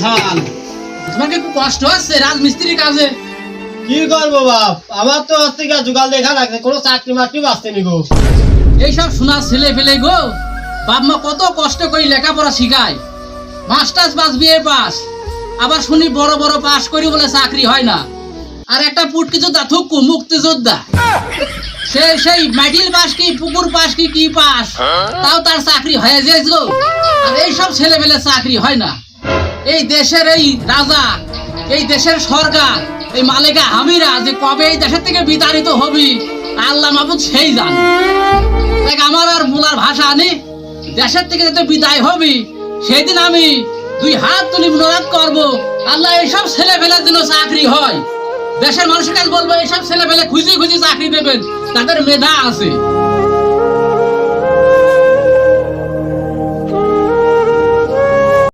সাল তোমাকে খুব কষ্ট হচ্ছে রাজমিস্ত্রির কাজে। কি করব বাপ? আমার তো আজ থেকে জোগাল দেখা লাগছে কোনো চাকরি মাকরি বাঁচতে নি গো। এইসব শোনা ছেলে ফেলে গো বাপ মা কত কষ্ট করে লেখাপড়া শিখায়। মাস্টার্স পাস বিএ পাস আবার শুনি বড় বড় পাস করি বলে চাকরি হয় না। আর একটা পুটকি যোদ্ধা থুকু মুক্তি যোদ্ধা। সে সেই মেডিল পাস কি পুকুর পাস কি কি পাস তাও তার চাকরি হয়ে যায় গো। আর এইসব ছেলে পেলে চাকরি হয় না। এই দেশের এই রাজা, এই দেশের সরকার, এই মালিকা হামিরা যে কবে এই দেশের থেকে বিতাড়িত হবি, আল্লাহ মাহবুদ সেই জানে। দেখ, আমার আর মোলার ভাষা আনি দেশের থেকে যাতে বিদায় হবি, সেদিন আমি দুই হাত তুলি মনোরাত করব, আল্লাহ এইসব ছেলে ফেলার জন্য চাকরি হয়। দেশের মানুষের কাছে বলব, এইসব ছেলে ফেলে খুঁজে খুঁজে চাকরি দেবেন, তাদের মেধা আছে।